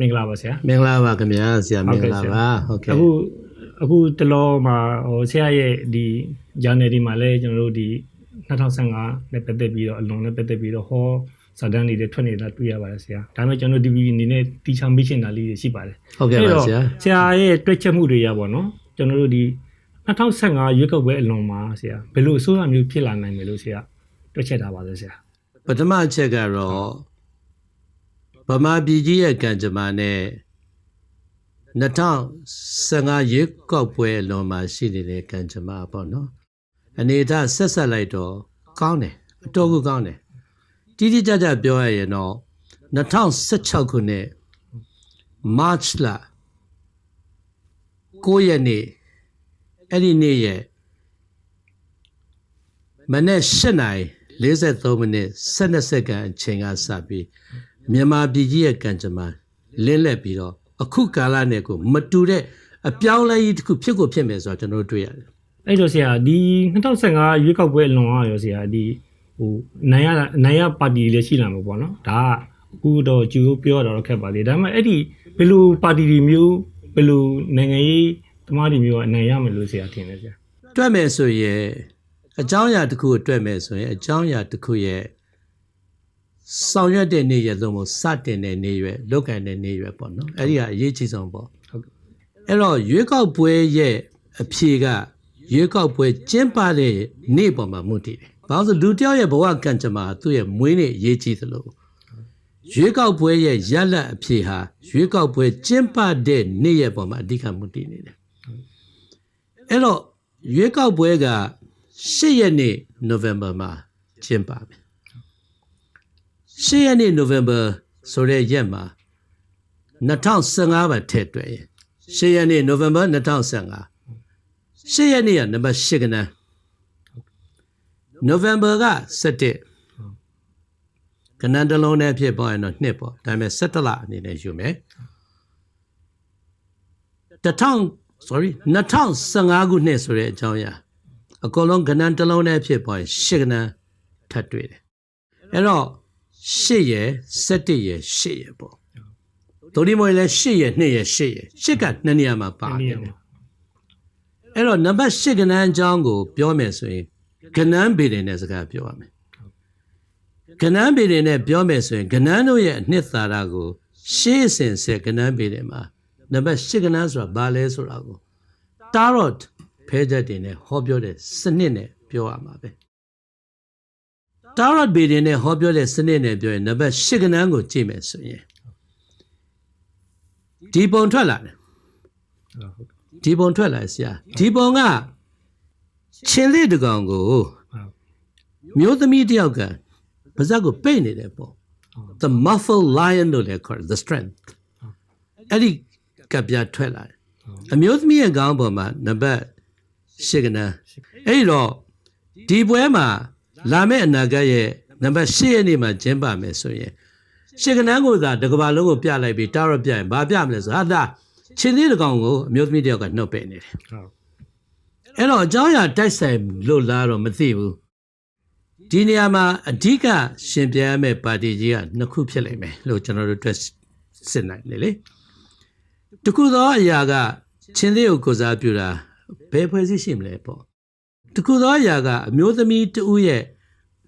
မင်္ဂလာပါဆရာမင်္ဂလာပါခင်ဗျာဆရာမင်္ဂလာပါဟုတ်ကဲ့အခုအခုတလောမှာဟိုဆရာရဲ့ဒီ journal ဒီမှာလည်းကျွန်တော်တို့ဒီ2015နဲ့ပတ်သက်ပြီးတော့အလွန်နဲ့ပတ်သက်ပြီးတော့ဟောစာတမ်းတွေထွက်နေတာတွေ့ရပါတယ်ဆရာဒါပေမဲ့ကျွန်တော် DVB အနေနဲ့တီချာမေ့ရှင်းတာလေးတွေရှိပါတယ်ဟုတ်ကဲ့ပါဆရာဆရာရဲ့တွေ့ချက်မှုတွေရပါတော့ကျွန်တော်တို့ဒီ2015ရွေးကောက်ပွဲအလွန်မှာဆရာဘယ်လိုအစိုးရမျိုးဖြစ်လာနိုင်မယ်လို့ဆရာတွေ့ချက်ထားပါလဲဆရာပထမအချက်ကတော့ ဗမာပြည်ကြီးရဲ့ကံကြမ္မာနဲ့2015ရေကောက်ပွဲအလွန်မှာရှိနေတဲ့ကံကြမ္မာပေါ့နော်အနေထားဆက်ဆက်လိုက်တော့ကောင်းတယ်အတော်ကိုကောင်းတယ်တိတိကျကျပြောရရင်တော့2016ခုနှစ် March လ9ရက်နေ့အဲ့ဒီနေ့ရဲ့မနေ့7နာရီ43မိနစ်12စက္ကန့်အချိန်ကစပြီး မြန်မာပြည်ကြီးရဲ့ကံကြမ္မာလင်းလက်ပြီးတော့အခုကာလနဲ့ကိုမတူတဲ့အပြောင်းအလဲကြီးတစ်ခုဖြစ်ကိုဖြစ်မယ်ဆိုတော့ကျွန်တော်တို့တွေ့ရတယ်အဲ့တော့ဆရာဒီ2015ရွေးကောက်ပွဲအလွန်ကရောဆရာဒီဟိုနိုင်ရနိုင်ရပါတီလည်းရှိလာမှာပေါ့နော်ဒါကအခုတော့ကျူပြောရတော့ခက်ပါလေဒါပေမဲ့အဲ့ဒီဘယ်လိုပါတီတွေမျိုးဘယ်လိုနိုင်ငံရေးသမားတွေမျိုးကအနိုင်ရမယ်လို့ဆရာထင်တယ်ဆရာတွက်မယ်ဆိုရင်အကြောင်းအရာတစ်ခုကိုတွက်မယ်ဆိုရင်အကြောင်းအရာတစ်ခုရဲ့ ဆောင်ရွက်တဲ့နေ့ရက်သုံးဖို့စတင်တဲ့နေ့ရွယ်လောက်ကန်တဲ့နေ့ရွယ်ပေါ့နော်အဲ့ဒီကအရေးကြီးဆုံးပေါ့ဟုတ်ကဲ့အဲ့တော့ရွေးကောက်ပွဲရဲ့အဖြေကရွေးကောက်ပွဲကျင်းပတဲ့နေ့ပေါ်မှာမူတည်တယ်။ဘာလို့လဲဆိုလူတစ်ယောက်ရဲ့ဘဝကံကြမ္မာသူ့ရဲ့မွေးနေ့အရေးကြီးသလိုရွေးကောက်ပွဲရဲ့ရလဒ်အဖြေဟာရွေးကောက်ပွဲကျင်းပတဲ့နေ့ရဲ့ပေါ်မှာအဓိကမူတည်နေတယ်။အဲ့တော့ရွေးကောက်ပွဲက၈ရက်နေ့နိုဝင်ဘာမှာကျင်းပမယ်။ ၈ရက်နေ့နိုဝင်ဘာဆိုတဲ့ရက်မှာ2015ပါထည့်တွက်ရင်၈ရက်နေ့နိုဝင်ဘာ2015၈ရက်နေ့ကနံပါတ်၈ကနန်းနိုဝင်ဘာက17ကနန်းတစ်လုံးနဲ့ဖြစ်ပေါ်ရင်တော့နှစ်ပေါ့ဒါပေမဲ့17လအနေနဲ့ယူမယ်1000 sorry 2015ခုနှစ်ဆိုတဲ့အကြောင်းအရာအကုန်လုံးကနန်းတစ်လုံးနဲ့ဖြစ်ပေါ်ရင်၈ကနန်းထပ်တွေ့တယ်အဲ့တော့ 8ရယ်17ရယ်8ရယ်ပေါ့ဒိုဒီမွေလည်း8ရဲ့2ရဲ့8ရဲ့8က2နေရာမှာပါဒီနေနေ့တယ်မှာအဲ့တော့နံပါတ်8ကဏ္ဍအကြောင်းကို ပြောမယ်ဆိုရင်ကဏ္ဍဗေဒင်နဲ့စကားပြောရမယ်ကဏ္ဍဗေဒင်နဲ့ပြောမယ်ဆိုရင်ကဏ္ဍတို့ရဲ့အနှစ်သာရကို ရှေးအစဉ်ဆက်ကဏ္ဍဗေဒင်မှာနံပါတ်8ကဏ္ဍဆိုတာဘာလဲဆိုတာကို tarot ဖဲချက်တင်နဲ့ဟောပြောတဲ့စနစ်နဲ့ပြောရမှာပဲ tarot ဗေဒင်နဲ့ဟောပြောတဲ့စနစ်နဲ့ပြောရင်နံပါတ်8ကဏ္ဍကိုကြည့်မယ်ဆိုရင်ဒီပုံထွက်လာတယ်ဟုတ်ကဲ့ဒီပုံထွက်လာဆရာဒီပုံကချင်းလေးတစ်ကောင်ကိုဟုတ်မျိုးသမီးတစ်ယောက်ကပါဇက်ကိုပိတ်နေတယ်ပေါ့ the muffled lion လို့လည်းခေါ်တယ် the strength အဲ့ဒီကပ်ပြားထွက်လာတယ်အမျိုးသမီးရဲ့ခေါင်းပေါ်မှာနံပါတ်၈ကနန်းအဲ့ဒီတော့ဒီပွဲမှာ လာမယ့်အနာဂတ်ရဲ့နံပါတ်၈ရက်နေ့မှာကျင်းပမယ်ဆိုရင်ရှေကနန်းကိုသာတစ်ကဘာလုံးကိုပြလိုက်ပြီးတာတော့ပြရင်ဘာပြမလဲဆိုဟာဒါချင်းလေးတစ်ကောင်ကိုအမျိုးသမီးတစ်ယောက်ကနှုတ်ပယ်နေတယ်ဟုတ်အဲ့တော့အကြောင်းအရာတိုက်ဆိုင်လို့လားတော့မသိဘူးဒီနေရာမှာအဓိကရှင်ပြိုင်ရမယ့်ပါတီကြီးကနှစ်ခုဖြစ်လိမ့်မယ်လို့ကျွန်တော်တို့တွေ့စစ်နိုင်တယ်လေတခုသောအရာကချင်းသေးကိုကိုစားပြုတာဘယ်ဖွဲ့စည်းရှိမလဲပေါ့ တခုသောအရာကအမျိုးသမီးတဦးရဲ့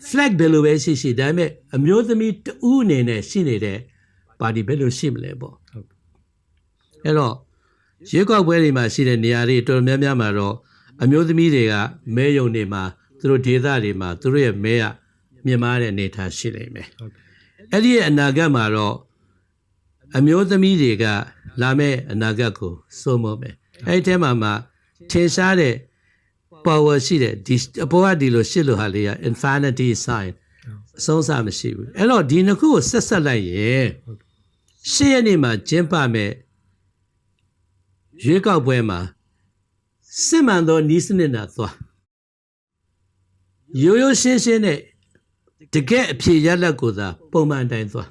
flag ဘယ်လိုပဲရှိရှိဒါပေမဲ့အမျိုးသမီးတဦးအနေနဲ့ရှိနေတဲ့ပါတီဘယ်လိုရှိမလဲပေါ့ဟုတ်အဲ့တော့ရွေးကောက်ပွဲတွေမှာရှိတဲ့နေရာတွေတော်တော်များများမှာတော့အမျိုးသမီးတွေကမဲယုံတွေမှာသူတို့ဒေသတွေမှာသူတို့ရဲ့မဲကမြင့်မားတဲ့အနေအထားရှိနေမယ်ဟုတ်ကဲ့။အဲ့ဒီရဲ့အနာဂတ်မှာတော့အမျိုးသမီးတွေကလာမယ့်အနာဂတ်ကိုစိုးမိုးမယ်။အဲ့ဒီထဲမှာမှာထင်ရှားတဲ့ power ရှိတဲ့ဒီအပေါ်ကဒီလိုရှစ်လိုဟာလေးက infinity sign အဆုံးအစမရှိဘူး။အဲ့တော့ဒီနှစ်ခုကိုဆက်ဆက်လိုက်ရင်ရှစ်ရက်နေ့မှာကျင်းပမဲ့ရွေးကောက်ပွဲမှာစစ်မှန်သောနီးစနစ်နဲ့သွားရိုးရိုးရှင်းရှင်းနဲ့တကယ်အဖြေရလဒ်ကိုသာပုံမှန်တိုင်းသွား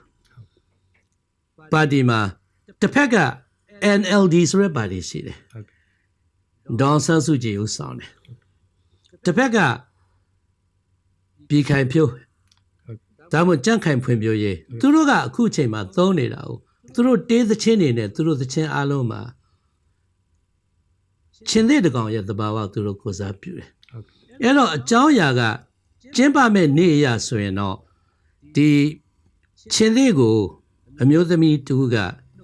ပါတီမှာတစ်ဖက်က NLD ဆိုတဲ့ပါတီရှိတယ်ဟုတ်ကဲ့ဒေါန်ဆန်းစုကြည်ကိုဆောင်တယ် တစ်ဖက်ကပြည်ခိုင်ဖြိုးဟုတ်ဒါမှမဟုတ်ကြန့်ခိုင်ဖွံ့ဖြိုးရေးသူတို့ကအခုအချိန်မှာသုံးနေတာကိုသူတို့တေးသချင်းနေနဲ့သူတို့သချင်းအားလုံးမှာချင်းသေးတကောင်ရဲ့သဘာဝသူတို့ကိုစားပြုတယ်ဟုတ်ကဲ့အဲ့တော့အကြောင်းအရာကကျင်းပမဲ့နေ့အရာဆိုရင်တော့ဒီချင်းသေးကိုအမျိုးသမီးတူက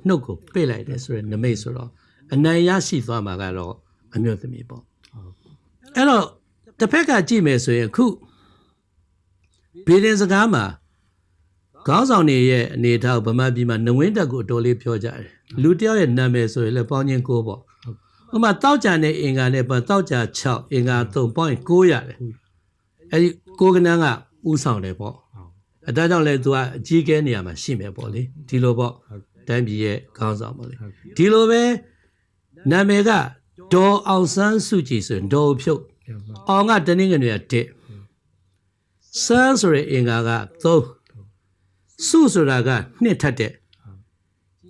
နှုတ်ကိုပိတ်လိုက်တယ်ဆိုရယ်နမိတ်ဆိုတော့အနိုင်ရရှိသွားမှာကတော့အမျိုးသမီးပေါ့ဟုတ်အဲ့တော့ တစ်ဖက်ကကြည့်မယ်ဆိုရင်အခုဗီဒင်စကားမှာခေါင်းဆောင်တွေရဲ့အနေအထားကိုဗမာပြည်မှာနဝင်းတက်ကိုအတော်လေးပြောကြတယ်လူတစ်ယောက်ရဲ့နာမည်ဆိုရင်လည်းပေါင်းချင်းကိုပေါ့ဥပမာတောက်ကြနဲ့အင်္ဂါနဲ့ပေါ့တောက်ကြ6အင်္ဂါ3ပေါင်းရင်9ရတယ်အဲ့ဒီကိုကနန်းကဥဆောင်တယ်ပေါ့ဟုတ်အဲဒါကြောင့်လည်းသူကအကြီးကဲနေရာမှာရှိမယ်ပေါ့လေဒီလိုပေါ့ဟုတ်တိုင်းပြည်ရဲ့ခေါင်းဆောင်ပေါ့လေဟုတ်ဒီလိုပဲနာမည်ကဒေါ်အောင်ဆန်းစုကြည်ဆိုရင်ဒေါ်ဖြုတ်ပြန်ပါ အောင်ကတနင်္ဂနွေက1ဆန်းဆိုတဲ့အင်္ဂါက3စုဆိုတာက2ထပ်တဲ့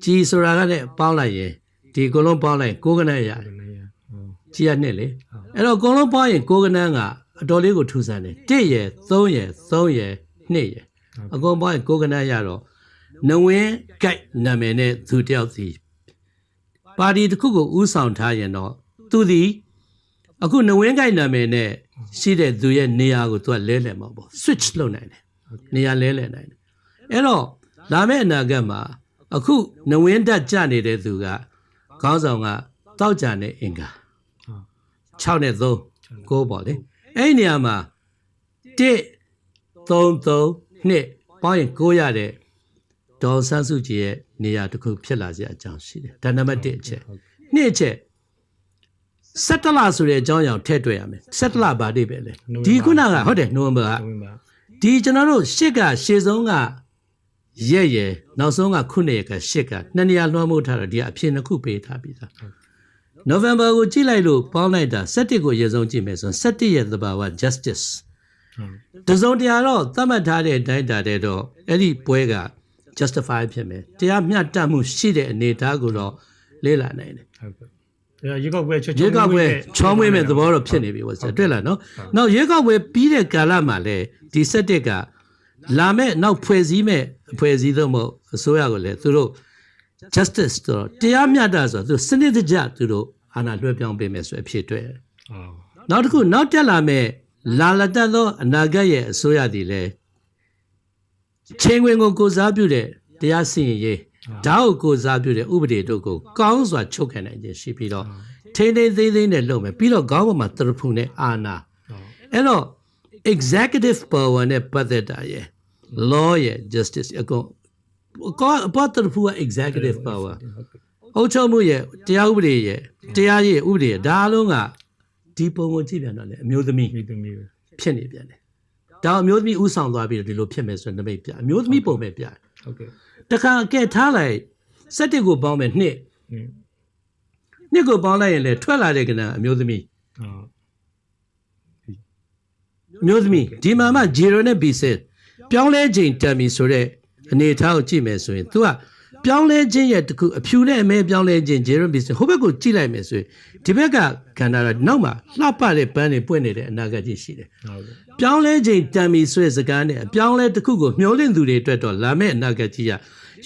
ကြည်ဆိုတာကလည်းပေါင်းလိုက်ရင်ဒီအကုန်လုံးပေါင်းလိုက်ရင်ကိုးကနန်းရတယ်ဒီနေ့ရဟုတ်ကြည်ရ2လေအဲ့တော့အကုန်လုံးပေါင်းရင်ကိုးကနန်းကအတော်လေးကိုထူဆန်းတယ်1ရယ်3ရယ်3ရယ်2ရယ်အကုန်ပေါင်းရင်ကိုးကနန်းရတော့နဝင်းကြိုက်နာမည်နဲ့သူတယောက်စီပါတီတစ်ခုကိုဥဆောင်ထားရင်တော့သူသည် အခုနဝင်းကိုက်နာမည်နဲ့ရှိတဲ့သူရဲ့နေရာကိုသူကလဲလှယ်မှာပေါ့ switch လုပ်နိုင်တယ်နေရာလဲလှယ်နိုင်တယ်အဲ့တော့လာမယ့်အနာဂတ်မှာအခုနဝင်းတက်ကြနေတဲ့သူကခေါင်းဆောင်ကတောက်ကြတဲ့အင်္ဂါဟုတ်6နဲ့3 9ပေါ့လေအဲ့ဒီနေရာမှာ1 3 3နှစ်ပေါင်းရင်9ရတဲ့ဒေါ်ဆန်းစုကြည်ရဲ့နေရာတစ်ခုဖြစ်လာစရာအကြောင်းရှိတယ်ဒါနံပါတ်1အချက်ဟုတ်နှစ်အချက် စက်တလဆိုတဲ့အကြောင်းအရာကိုထည့်တွေ့ရမယ်စက်တလဘာတိပဲလေနိုဝင်ဘာဒီခုနကဟုတ်တယ်နိုဝင်ဘာကဝင်ပါဒီကျွန်တော်တို့ရှစ်ကရှေ့ဆုံးကရက်ရယ်နောက်ဆုံးကခုနှစ်ရက်ကရှစ်ကနှစ်နေရာလွှမ်းမိုးထားတော့ဒီကအဖြစ်နှစ်ခုပေးထားပြီးသားနိုဝင်ဘာကိုကြည့်လိုက်လို့ပေါင်းလိုက်တာ17ကိုရေဆုံးကြည့်မယ်ဆိုရင်17ရဲ့သဘာဝ justice ဟုတ်တစုံတရာတော့သတ်မှတ်ထားတဲ့အတိုင်းတာတဲ့တော့အဲ့ဒီပွဲက justify ဖြစ်မယ်တရားမျှတမှုရှိတဲ့အနေအထားကိုတော့လေ့လာနိုင်တယ်ဟုတ်ကဲ့ဒါ ရေကောက်ပွဲချွတ်ရွေးကောက်ပွဲချောမွေးမဲ့သဘောတော့ဖြစ်နေပြီပေါ့ဆရာတွေ့လားနော်။နောက်ရွေးကောက်ပွဲပြီးတဲ့ကာလမှာလည်းဒီစက်တက်ကလာမဲ့နောက်ဖွဲ့စည်းမဲ့ဖွဲ့စည်းတော့မဟုတ်အစိုးရကိုလည်းသူတို့ justice တော့တရားမျှတဆိုတော့သူစနစ်တကျသူတို့အာဏာလွှဲပြောင်းပေးမယ်ဆိုအဖြစ်တွေ့တယ်ဟုတ်။နောက်တစ်ခုနောက်တက်လာမဲ့လာလတက်သောအနာဂတ်ရဲ့အစိုးရသည်လည်းချင်းဝင်ကိုကိုစားပြုတဲ့တရားစီရင်ရေး ဓာတ်ကိုကိုစားပြုတဲ့ဥပဒေတို့ကိုကောင်းစွာချုပ်ခံနိုင်ခြင်းရှိပြီးတော့ထိန်းထိန်းသိမ်းသိမ်းနဲ့လုပ်မယ်ပြီးတော့ခေါင်းပေါ်မှာတရဖူနဲ့အာနာဟုတ်အဲ့တော့ executive power နဲ့ပတ်သက်တာရယ် law ရယ် justice အကုန်ကောအပေါ်တရဖူက executive power အုပ်ချုပ်မှုရယ်တရားဥပဒေရယ်တရားရေးဥပဒေရယ်ဒါအလုံးကဒီပုံကိုကြည့်ပြန်တော့လေအမျိုးသမီးမိသမီးပဲဖြစ်နေပြန်တယ်ဒါအမျိုးသမီးဥဆောင်သွားပြီးတော့ဒီလိုဖြစ်မယ်ဆိုရင်နမိတ်ပြအမျိုးသမီးပုံပဲပြဟုတ်ကဲ့ တခါအကဲထားလိုက်စက်တစ်ကိုပေါင်းမယ်နှစ်ဟင်းနှစ်ကိုပေါင်းလိုက်ရင်လေထွက်လာတဲ့ကဏ္ဍအမျိုးသမီးဟုတ်အမျိုးသမီးဒီမှာမှ0နဲ့ B ဆက်ပြောင်းလဲခြင်းတံမီဆိုတဲ့အနေအထားကိုကြည့်မယ်ဆိုရင် तू က ပြောင်းလဲခြင်းရဲ့တခုအဖြူနဲ့အမဲပြောင်းလဲခြင်း0နဲ့ B ဆက်ဟိုဘက်ကိုကြည့်လိုက်မယ်ဆိုရင်ဒီဘက်ကခန္ဓာကနောက်မှာလှပတဲ့ပန်းတွေပွင့်နေတဲ့အနာဂတ်ကြီးရှိတယ်ဟုတ်ကဲ့ပြောင်းလဲခြင်းတံမီဆိုတဲ့စကားနဲ့အပြောင်းလဲတစ်ခုကိုမျှော်လင့်သူတွေအတွက်တော့လာမယ့်အနာဂတ်ကြီးက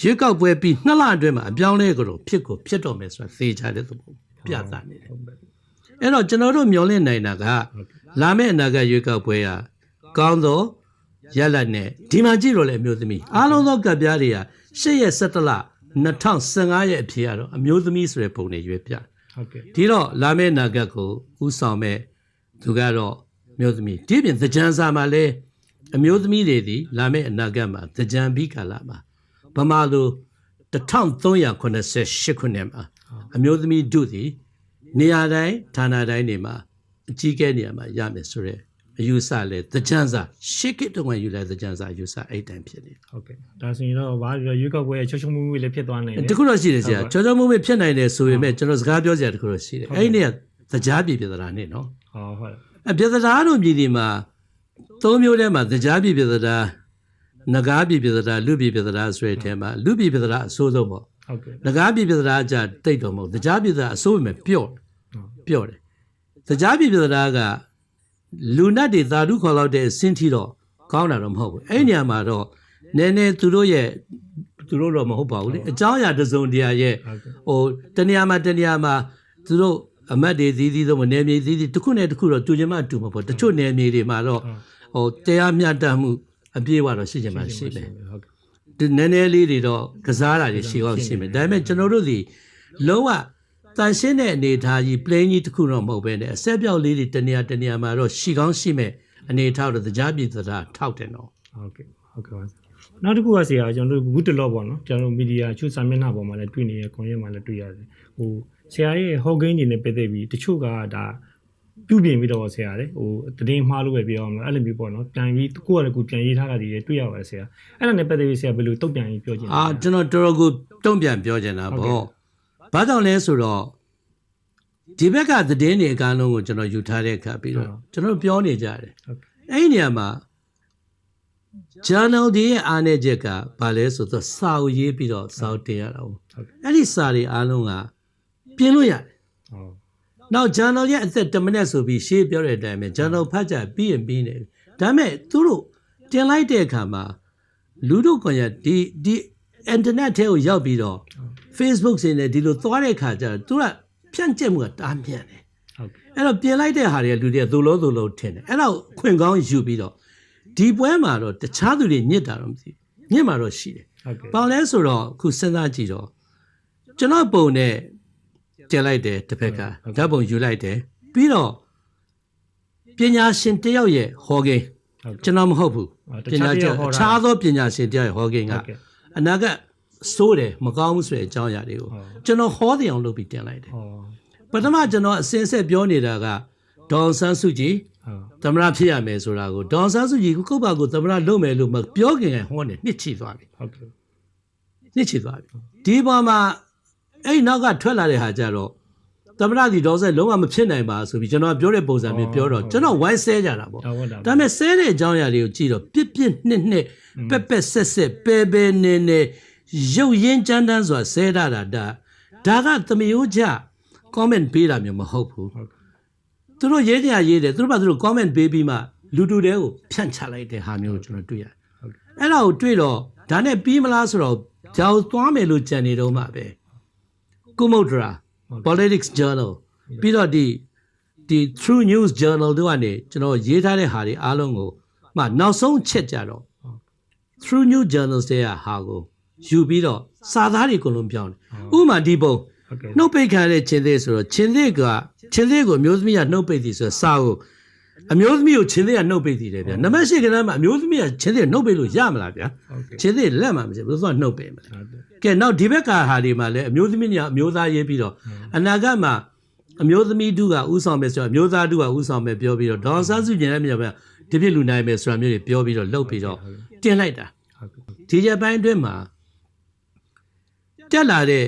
ရွေးကောက်ပွဲပြီးနှစ်လအတွင်းမှာအပြောင်းလဲကတော့ဖြစ်ကိုဖြစ်တော့မယ်ဆိုတာသေချာတဲ့သဘောပြသနေတယ်ဟုတ်ကဲ့အဲ့တော့ကျွန်တော်တို့မျှော်လင့်နိုင်တာကလာမယ့်အနာဂတ်ရွေးကောက်ပွဲကကောင်းသော ရလတ်နဲ့ဒီမှာကြည့်တော့လေအမျိုးသမီးအားလုံးသောကပ်ပြားတွေက၈ရက်17လ2015ရဲ့အဖြစ်ကတော့အမျိုးသမီးဆိုတဲ့ပုံတွေရွေးပြဟုတ်ကဲ့ဒီတော့လာမယ့်အနာဂတ်ကိုဥဆောင်မဲ့သူကတော့အမျိုးသမီးဒီပြင်သကြံစာမှာလည်းအမျိုးသမီးတွေဒီလာမယ့်အနာဂတ်မှာသကြံပြီးကာလမှာဗမာလို1388ခုနှစ်မှာအမျိုးသမီးတို့သည်နေရာတိုင်းဌာနတိုင်းတွေမှာအကြီးကဲနေရာမှာရမယ်ဆိုရက် အယူဆလဲသကြံစာရှစ်ကတုံးကယူလဲသကြံစာအယူဆအဲ့တိုင်းဖြစ်နေဟုတ်ကဲ့ဒါဆိုရင်တော့ဘာပြောရွေးကောက်ပွဲချွတ်ချွတ်မှုမှုလည်းဖြစ်သွားနိုင်တယ်တခုတော့ရှိတယ်ဆရာချောချောမွေ့မွေ့ဖြစ်နိုင်တယ်ဆိုပေမဲ့ကျွန်တော်စကားပြောစရာတခုတော့ရှိတယ်အဲ့ဒီနေ့ကသကြားပြည်ပြသနာနဲ့နော်ဟောဟုတ်အပြသနာတို့ပြည်ဒီမှာသုံးမျိုးထဲမှာသကြားပြည်ပြသနာနဂါးပြည်ပြသနာလူပြည်ပြသနာဆိုတဲ့အထဲမှာလူပြည်ပြသနာအဆိုးဆုံးပေါ့ဟုတ်ကဲ့နဂါးပြည်ပြသနာကတိတ်တော်မဟုတ်သကြားပြည်သနာအဆိုးပဲပျော့ပျော့တယ်သကြားပြည်ပြသနာက လူနတ်တွေသာဓုခေါ်လောက်တဲ့အစင်းထီတော့ကောင်းတာတော့မဟုတ်ဘူးအဲ့ဒီနေရာမှာတော့နည်းနည်းသူတို့ရဲ့သူတို့တော့မဟုတ်ပါဘူးလေအကြောင်းအရာတစ်စုံတရာရဲ့ဟုတ်ကဲ့ဟိုတနေရာမှာတနေရာမှာသူတို့အမတ်တွေသီးသီးဆုံးနယ်မြေသီးသီးတစ်ခုနဲ့တစ်ခုတော့တူချင်မှတူမှာပေါ့တချို့နယ်မြေတွေမှာတော့ဟိုတရားမျှတမှုအပြည့်အဝတော့ရှိချင်မှရှိမယ်ဟုတ်ကဲ့ဒီနည်းနည်းလေးတွေတော့ကစားတာတွေရှိအောင်ရှိမယ်ဒါပေမဲ့ကျွန်တော်တို့ဒီလုံးဝ တန်ရှင်းတဲ့အနေအထားကြီး plain ကြီးတစ်ခုတော့မဟုတ်ပဲねအဆက်ပြောက်လေးတွေတနေရာတနေရာမှာတော့ရှိကောင်းရှိမယ်အနေအထားတော့တရားပြည်သားထောက်တယ်နော်ဟုတ်ကဲ့ဟုတ်ကဲ့ပါနောက်တစ်ခုကဆရာကျွန်တော်တို့ဘူးတလော့ပေါ့နော်ကျွန်တော်တို့မီဒီယာချို့စာမျက်နှာပေါ်မှာလည်းတွေ့နေရခွန်ရက်မှာလည်းတွေ့ရတယ်ဟိုဆရာရဲ့ဟော့ဂိမ်းတွေနဲ့ပတ်သက်ပြီးတချို့ကဒါပြုပြင်ပြီးတော့ဆရာလေဟိုတည်င်းမှားလို့ပဲပြောအောင်လို့အဲ့လိုမျိုးပေါ့နော်ပြန်ပြီးကိုယ့်အရကိုပြန်ရေးထားတာတွေတွေ့ရပါတယ်ဆရာအဲ့ဒါနဲ့ပတ်သက်ပြီးဆရာဘယ်လိုတုတ်ပြန်ရေးပြောချင်လဲအာကျွန်တော်တော်တော်ကိုတုံ့ပြန်ပြောချင်တာဟုတ်ကဲ့ပေါ့ ဘာကြောင့်လဲဆိုတော့ဒီဘက်ကသတင်းတွေအကားလုံးကိုကျွန်တော်ယူထားတဲ့အခါပြီးတော့ဟုတ်ကျွန်တော်ပြောနေကြတယ်ဟုတ်ကဲ့အဲ့ဒီနေရာမှာ journal တွေရဲ့အားနည်းချက်ကဘာလဲဆိုတော့စာအုပ်ရေးပြီးတော့စာအုပ်တင်ရတာဟုတ်ဟုတ်ကဲ့အဲ့ဒီစာတွေအားလုံးကပြင်လို့ရတယ်ဟောနောက် journal ရဲ့အသက်10မိနစ်ဆိုပြီးရှေ့ပြောတဲ့အတိုင်းပဲ journal ဖတ်ကြပြီးရင်ပြီးနေပြီဒါပေမဲ့သူတို့တင်လိုက်တဲ့အခါမှာလူတို့ကွန်ရက်ဒီဒီ internet ထဲကိုရောက်ပြီးတော့ Facebook စင်နဲ့ဒီလိုသွားတဲ့အခါကျတော့သူကဖြန့်ကျက်မှုကတားမြန်တယ်ဟုတ်ကဲ့အဲ့တော့ပြင်လိုက်တဲ့ဟာတွေကလူတွေကသို့လို့သို့လို့ထင်တယ်အဲ့တော့ခွင့်ကောင်းယူပြီးတော့ဒီပွဲမှာတော့တခြားသူတွေညစ်တာတော့မသိဘူးညစ်မှာတော့ရှိတယ်ဟုတ်ကဲ့။ပေါင်လဲဆိုတော့အခုစဉ်းစားကြည့်တော့ကျွန်တော်ပုံနဲ့တင်လိုက်တယ်တစ်ဖက်ကဓာတ်ပုံယူလိုက်တယ်ပြီးတော့ပညာရှင်တစ်ယောက်ရဲ့ဟောကိန်းဟုတ်ကဲ့ကျွန်တော်မဟုတ်ဘူးအော်တပခြားညာတစ်ယောရှင်က်ဟောတာအခြားသောပညာရှင်တစ်ယောက်ရဲ့ဟောကိန်းကဟုတ်ကဲ့အနာက စိုးတယ်မကောင်းဘူးဆိုတဲ့အကြောင်းအရာတွေကိုဟုတ်ကျွန်တော်ဟောတယ်အောင်လုပ်ပြီးတင်လိုက်တယ်ဟောပထမကျွန်တော်အစင်ဆက်ပြောနေတာကဒေါန်ဆန်းစုကြည်ဟုတ်သမရဖြစ်ရမယ်ဆိုတာကိုဒေါန်ဆန်းစုကြည်ကကိုယ့်ဘာကိုသမရလုပ်မယ်လို့မပြောခင်ကဟောနေနှစ်ချီသွားပြီဟုတ်ကဲ့နှစ်ချီသွားပြီဒီပေါ်မှာအဲ့ဒီနောက်ကထွက်လာတဲ့ဟာကြတော့သမရဒီဒေါဆက်လုံးဝမဖြစ်နိုင်ပါဆိုပြီးကျွန်တော်ကပြောတဲ့ပုံစံမျိုးပြောတော့ကျွန်တော်ဝိုင်းဆဲကြတာပေါ့ဟုတ်ဟုတ်တာဒါပေမဲ့ဆဲတဲ့အကြောင်းအရာတွေကိုကြည့်တော့ပြစ်ပြစ်နှစ်နှစ်ပက်ပက်ဆက်ဆက်ပဲပဲနေနေ ရုပ်ရင်းကြမ်းတမ်းစွာဆဲတာတာဒါဒါကသမယိုးကြ comment ပေးတာမျိုးမဟုတ်ဘူးဟုတ်ကဲ့သူတို့ရေးကြရရေးတယ်သူတို့ဘာသူတို့ comment ပေးပြီးမှလူတူတဲကိုဖြန့်ချလိုက်တဲ့ဟာမျိုးကိုကျွန်တော်တွေ့ရတယ်အဲ့ဒါကိုတွေ့တော့ဒါနဲ့ပြီးမလားဆိုတော့ဂျာကိုသွားမယ်လို့ကြံနေတော့မှပဲကုမုဒ္ဒရာ politics journal ပြီးတော့ဒီဒီ true news journal တို့ကနေကျွန်တော်ရေးထားတဲ့ဟာတွေအားလုံးကိုမှနောက်ဆုံးချက်ကြတော့ true news journals တဲ့ဟာကို ယူပြီးတော့စာသားတွေအကုန်လုံးပြောင်းတယ်ဥပမာဒီပုံဟုတ်ကဲ့နှုတ်ပိတ်ခံရတဲ့ချင်းသေးဆိုတော့ချင်းသေးကချင်းသေးကိုအမျိုးသမီးကနှုတ်ပိတ်သည်ဆိုတော့စာကိုအမျိုးသမီးကိုချင်းသေးကနှုတ်ပိတ်သည်တယ်ဗျာနံပါတ်ရှိကနေ့မှာအမျိုးသမီးကချင်းသေးကိုနှုတ်ပိတ်လို့ရမလားဗျာဟုတ်ကဲ့ချင်းသေးလက်မှမရှိဘူးသူကနှုတ်ပိတ်မယ်ဟုတ်ကဲ့ကဲနောက်ဒီဘက်ကဟာဒီမှာလည်းအမျိုးသမီးညာအမျိုးသားရေးပြီးတော့အနာဂတ်မှာအမျိုးသမီးတုကဥဆောင်မယ်ဆိုတော့အမျိုးသားတုကဥဆောင်မယ်ပြောပြီးတော့ဒေါန်ဆန်းစုကြည်နဲ့မြောက်ပြန်ဒီပြစ်လူနိုင်မယ်ဆိုတာမျိုးတွေပြောပြီးတော့လှုပ်ပြီးတော့တင်လိုက်တာဟုတ်ကဲ့ဒီရက်ပိုင်းအတွင်းမှာ တက်လာတဲ့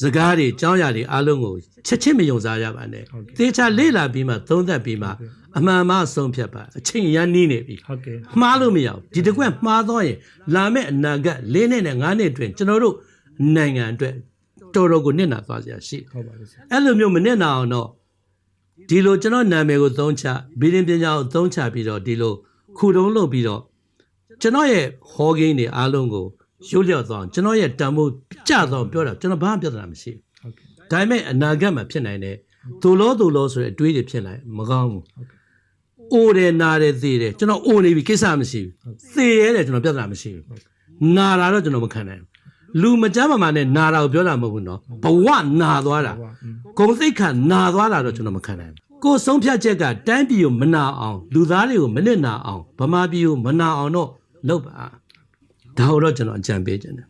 စကားတွေအကြောင်းအရာတွေအားလုံးကိုချက်ချင်းမယုံစားရပါနဲ့သေချာလေ့လာပြီးမှသုံးသပ်ပြီးမှအမှန်မှဆုံးဖြတ်ပါအချိန်ရန်နီးနေပြီဟုတ်ကဲ့မှားလို့မရဘူးဒီတစ်ခွက်မှားတော့ရင်လာမယ့်အနာဂတ်၄နှစ်နဲ့၅နှစ်အတွင်းကျွန်တော်တို့နိုင်ငံအတွက်တော်တော်ကိုနစ်နာသွားစရာရှိတယ်ဟုတ်ပါပြီဆရာအဲ့လိုမျိုးမနစ်နာအောင်တော့ဒီလိုကျွန်တော်နာမည်ကိုသုံးချဘီရင်ပညာကိုသုံးချပြီးတော့ဒီလိုခုတုံးလုပ်ပြီးတော့ကျွန်တော်ရဲ့ဟောဂိမ်းတွေအားလုံးကို ရုပ်လျော့သွားအောင်ကျွန်တော်ရဲ့တန်ဖိုးကျသွားအောင်ပြောတာကျွန်တော်ဘာမှပြဿနာမရှိဘူးဟုတ်ကဲ့ဒါပေမဲ့အနာဂတ်မှာဖြစ်နိုင်တယ်ဒိုလောဒိုလောဆိုတဲ့အတွေးတွေဖြစ်လာရင်မကောင်းဘူးအိုးတယ်နာတယ်သေတယ်ကျွန်တော်အိုနေပြီကိစ္စမရှိဘူးသေရတယ်ကျွန်တော်ပြဿနာမရှိဘူးနာတာတော့ကျွန်တော်မခံနိုင်ဘူးလူမကြမ်းမမာနဲ့နာတာကိုပြောတာမဟုတ်ဘူးနော်ဘဝနာသွားတာဟုတ်ပါอืมဂုံသိက္ခာနာသွားတာတော့ကျွန်တော်မခံနိုင်ဘူးကိုယ်ဆုံးဖြတ်ချက်ကတိုင်းပြည်ကိုမနာအောင်လူသားတွေကိုမနစ်နာအောင်ဗမာပြည်ကိုမနာအောင်တော့လုပ်ပါ ဒါတော့ကျွန်တော်အကြံပေးခြင်းတယ်